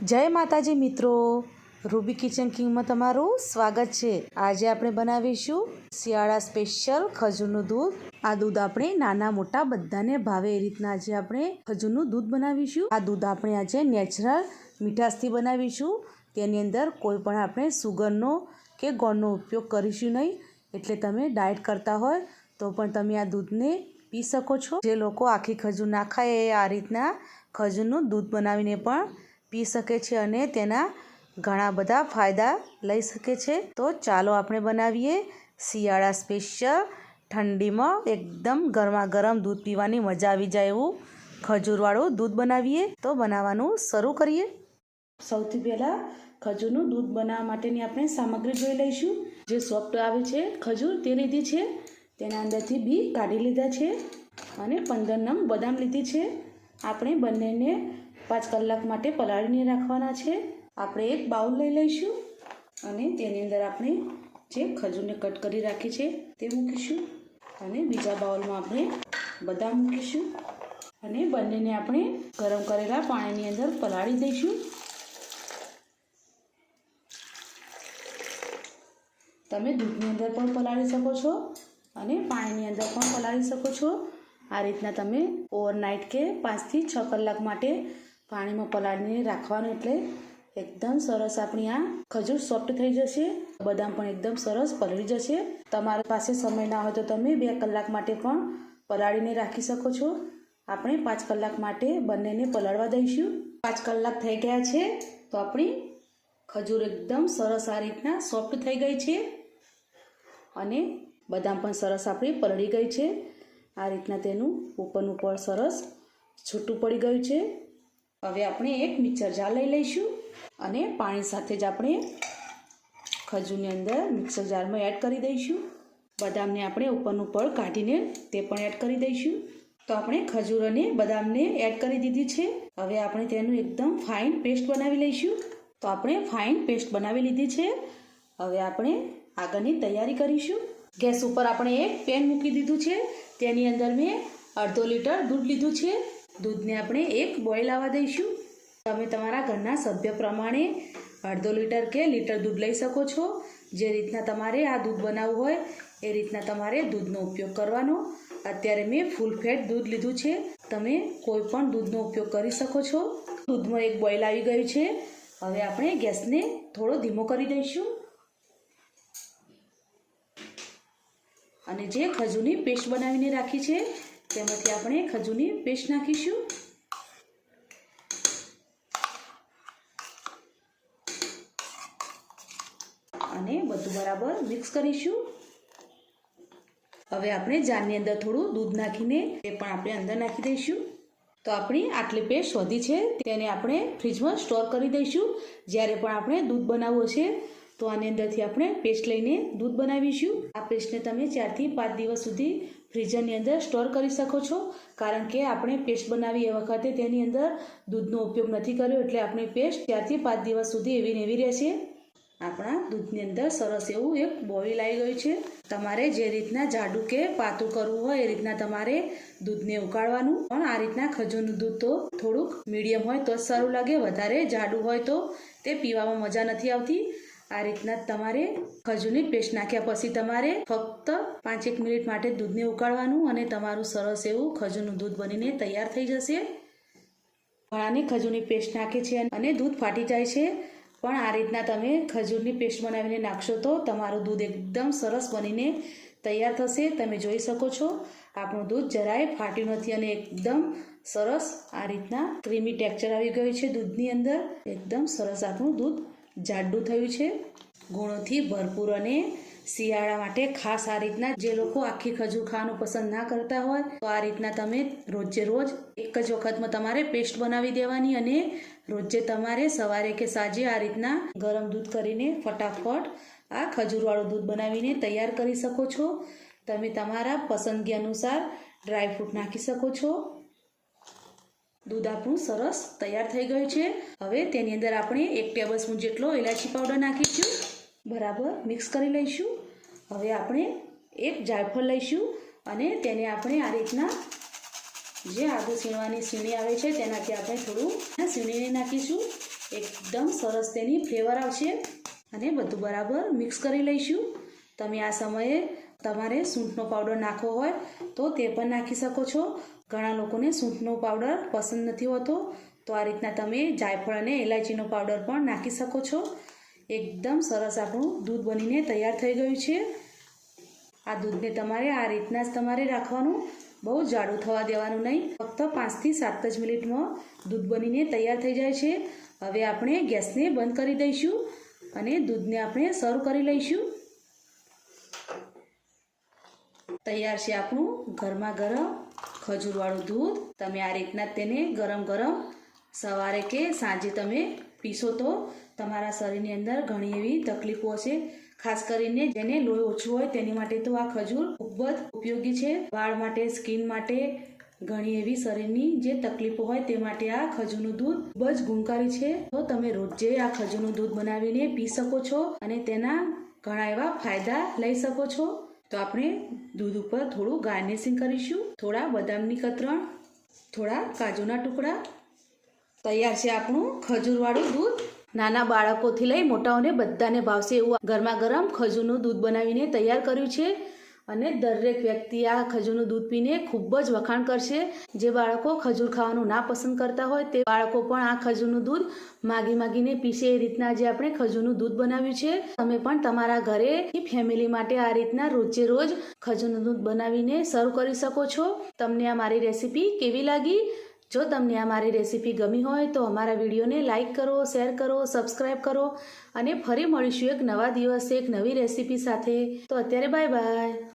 જય માતાજી મિત્રો. રૂબી કિચન કિંગમાં તમારું સ્વાગત છે. આજે આપણે બનાવીશું શિયાળા સ્પેશિયલ ખજૂરનું દૂધ. આ દૂધ આપણે નાના મોટા બધાને ભાવે એ રીતના આજે આપણે ખજૂરનું દૂધ બનાવીશું. આ દૂધ આપણે આજે નેચરલ મીઠાશથી બનાવીશું. તેની અંદર કોઈ પણ આપણે સુગરનો કે ગોળનો ઉપયોગ કરીશું નહીં. એટલે તમે ડાયટ કરતા હોય તો પણ તમે આ દૂધને પી શકો છો. જે લોકો આખી ખજૂર ના ખાય એ આ રીતના ખજૂરનું દૂધ બનાવીને પણ પી શકે છે અને તેના ઘણા બધા ફાયદા લઈ શકે છે. તો ચાલો આપણે બનાવીએ શિયાળા સ્પેશિયલ ઠંડીમાં એકદમ ગરમા ગરમ દૂધ પીવાની મજા આવી જાય એવું ખજૂરવાળું દૂધ બનાવીએ. તો બનાવવાનું શરૂ કરીએ. સૌથી પહેલાં ખજૂરનું દૂધ બનાવવા માટેની આપણે સામગ્રી જોઈ લઈશું. જે સોફ્ટ આવે છે ખજૂર તે લીધી છે. તેના અંદરથી બી કાઢી લીધા છે અને પંદર નંગ બદામ લીધી છે. આપણે બંનેને પાંચ કલાક માટે પલાળીને રાખવાના છે. આપણે એક બાઉલ લઈ લઈશું અને તેની અંદર આપણે જે ખજૂરને કટ કરી રાખી છે તે મૂકીશું અને બીજા બાઉલમાં આપણે બદામ મૂકીશું અને બંનેને આપણે ગરમ કરેલા પાણીની અંદર પલાળી દઈશું. તમે દૂધની અંદર પણ પલાળી શકો છો અને પાણીની અંદર પણ પલાળી શકો છો. આ રીતના તમે ઓવરનાઇટ કે પાંચથી છ કલાક માટે પાણીમાં પલાળીને રાખવાનું એટલે એકદમ સરસ આપણી આ ખજૂર સોફ્ટ થઈ જશે. બદામ પણ એકદમ સરસ પલળી જશે. તમારી પાસે સમય ના હોય તો તમે બે કલાક માટે પણ પલાળીને રાખી શકો છો. આપણે પાંચ કલાક માટે બંનેને પલાળવા દઈશું. પાંચ કલાક થઈ ગયા છે તો આપણી ખજૂર એકદમ સરસ આ રીતના સોફ્ટ થઈ ગઈ છે. અને બદામ પણ સરસ આપણી પલળી ગઈ છે. આ રીતના તેનું ઉપરનું પળ સરસ છૂટું પડી ગયું છે. હવે આપણે એક મિક્સર જાર લઈ લઈશું અને પાણી સાથે જ આપણે ખજૂરની અંદર મિક્સર જારમાં એડ કરી દઈશું. બદામને આપણે ઉપરનું પળ કાઢીને તે પણ એડ કરી દઈશું. તો આપણે ખજૂર અને બદામને એડ કરી દીધી છે. હવે આપણે તેનું એકદમ ફાઇન પેસ્ટ બનાવી લઈશું. તો આપણે ફાઇન પેસ્ટ બનાવી લીધી છે. હવે આપણે આગળની તૈયારી કરીશું. ગેસ ઉપર આપણે એક પેન મૂકી દીધું છે. તેની અંદર મેં અડધો લીટર દૂધ લીધું છે. દૂધને આપણે એક બોઇલ આવવા દઈશું. તમે તમારા ઘરના સભ્ય પ્રમાણે અડધો લીટર કે લીટર દૂધ લઈ શકો છો. જે રીતના તમારે આ દૂધ બનાવવું હોય, એ રીતના તમારે દૂધનો ઉપયોગ કરવાનો. અત્યારે મેં ફૂલ ફેટ દૂધ લીધું છે. તમે કોઈ પણ દૂધનો ઉપયોગ કરી શકો છો. દૂધમાં એક બોઇલ આવી ગયું છે. હવે આપણે ગેસને થોડો ધીમો કરી દઈશું. અને જે ખજૂરની પેસ્ટ બનાવીને રાખી છે તેમાંથી આપણે ખજૂરની પેસ્ટ નાખીશું. અને બધું બરાબર મિક્સ કરીશું. હવે આપણે જારની અંદર થોડું દૂધ નાખીને તે પણ આપણે અંદર નાખી દઈશું. તો આપણી આટલી પેસ્ટ વધી છે, તેને આપણે ફ્રીજમાં સ્ટોર કરી દઈશું. જ્યારે પણ આપણે દૂધ બનાવવું છે તો આની અંદરથી આપણે પેસ્ટ લઈને દૂધ બનાવીશું. આ પેસ્ટને તમે ચારથી પાંચ દિવસ સુધી ફ્રીઝરની અંદર સ્ટોર કરી શકો છો, કારણ કે આપણે પેસ્ટ બનાવી એ વખતે તેની અંદર દૂધનો ઉપયોગ નથી કર્યો, એટલે આપણી પેસ્ટ ત્યારથી પાંચ દિવસ સુધી એવી ને એવી રહેશે. આપણા દૂધની અંદર સરસ એવું એક બોઇલ આવી ગયું છે. તમારે જે રીતના જાડું કે પાતું કરવું હોય એ રીતના તમારે દૂધને ઉકાળવાનું. પણ આ રીતના ખજૂરનું દૂધ તો થોડુંક મીડિયમ હોય તો જ સારું લાગે, વધારે જાડું હોય તો તે પીવામાં મજા નથી આવતી. આ રીતના તમારે ખજૂરની પેસ્ટ નાખ્યા પછી તમારે ફક્ત પાંચેક મિનિટ માટે દૂધને ઉકાળવાનું અને તમારું સરસ એવું ખજૂરનું દૂધ બનીને તૈયાર થઈ જશે. ઘણાને ખજૂરની પેસ્ટ નાખે છે અને દૂધ ફાટી જાય છે. પણ આ રીતના તમે ખજૂરની પેસ્ટ બનાવીને નાખશો તો તમારું દૂધ એકદમ સરસ બનીને તૈયાર થશે. તમે જોઈ શકો છો, આપણું દૂધ જરાય ફાટ્યું નથી અને એકદમ સરસ આ રીતના ક્રીમી ટેક્ચર આવી ગયું છે દૂધની અંદર. એકદમ સરસ આપણું દૂધ જાડું થયું છે. ગુણોથી ભરપૂર અને શિયાળા માટે ખાસ આ રીતના જે લોકો આખી ખજૂર ખાવાનું પસંદ ના કરતા હોય, તો આ રીતના તમે રોજે રોજ એક જ વખતમાં તમારે પેસ્ટ બનાવી દેવાની અને રોજે તમારે સવારે કે સાંજે આ રીતના ગરમ દૂધ કરીને ફટાફટ આ ખજૂરવાળું દૂધ બનાવીને તૈયાર કરી શકો છો. તમે તમારા પસંદગી અનુસાર ડ્રાયફ્રૂટ નાખી શકો છો. દૂધ આપણું સરસ તૈયાર થઈ ગયું છે. હવે તેની અંદર આપણે એક ટેબલ સ્પૂન જેટલો ઇલાયચી પાવડર નાખીશું. બરાબર મિક્સ કરી લઈશું. હવે આપણે એક જાયફળ લઈશું અને તેને આપણે આ રીતના જે આદુ સીણવાની સીણી આવે છે તેનાથી આપણે થોડું સીણીને નાખીશું. એકદમ સરસ તેની ફ્લેવર આવશે. અને બધું બરાબર મિક્સ કરી લઈશું. તમે આ સમયે તમારે સૂંઠનો પાવડર નાખવો હોય તો તે પણ નાખી શકો છો. ઘણા લોકોને સૂંઠનો પાવડર પસંદ નથી હોતો. તો આ રીતના તમે જાયફળ અને ઇલાયચીનો પાવડર પણ નાખી શકો છો. એકદમ સરસ આપણું દૂધ બનીને તૈયાર થઈ ગયું છે. આ દૂધને તમારે આ રીતના જ તમારે રાખવાનું. બહુ જાડું થવા દેવાનું નહીં. ફક્ત પાંચથી સાત જ મિનિટમાં દૂધ બનીને તૈયાર થઈ જાય છે. હવે આપણે ગેસને બંધ કરી દઈશું અને દૂધને આપણે સર્વ કરી લઈશું. તૈયાર છે આપણું ગરમા ગરમ ખજૂરવાળું દૂધ. તમે આ રીતના તેને ગરમ ગરમ સવારે કે સાંજે તમે પીશો તો તમારા શરીરની અંદર ઘણી એવી તકલીફો હશે. ખાસ કરીને જેને લોહી ઓછું હોય તેની માટે તો આ ખજૂર ખૂબ જ ઉપયોગી છે. વાળ માટે, સ્કિન માટે ઘણી એવી શરીરની જે તકલીફો હોય તે માટે આ ખજૂરનું દૂધ ખૂબ જ ગુણકારી છે. તો તમે રોજે આ ખજૂરનું દૂધ બનાવીને પી શકો છો અને તેના ઘણા એવા ફાયદા લઈ શકો છો. તો આપણે દૂધ ઉપર થોડું ગાર્નિશિંગ કરીશું. થોડા બદામની કતરણ, થોડા કાજુના ટુકડા. તૈયાર છે આપણું ખજૂરવાળું દૂધ. નાના બાળકોથી લઈ મોટાઓને બધાને ભાવશે એવું ગરમા ગરમ ખજૂરનું દૂધ બનાવીને તૈયાર કર્યું છે. અને દરેક વ્યક્તિ આ ખજૂરનું દૂધ પીને ખૂબ જ વખાણ કરશે. જે બાળકો ખજૂર ખાવાનું ના પસંદ કરતા હોય તે બાળકો પણ આ ખજૂરનું દૂધ માગી માગીને પીશે. એ રીતના જે આપણે ખજૂરનું દૂધ બનાવ્યું છે. તમે પણ તમારા ઘરે ફેમિલી માટે આ રીતના રોજે રોજ ખજૂરનું દૂધ બનાવીને સર્વ કરી શકો છો. તમને આ મારી રેસીપી કેવી લાગી? જો તમને આ મારી રેસીપી ગમી હોય તો અમારા વિડીયોને લાઇક કરો શેર કરો સબસ્ક્રાઈબ કરો અને ફરી મળીશું એક નવા દિવસે એક નવી રેસીપી સાથે. તો અત્યારે બાય બાય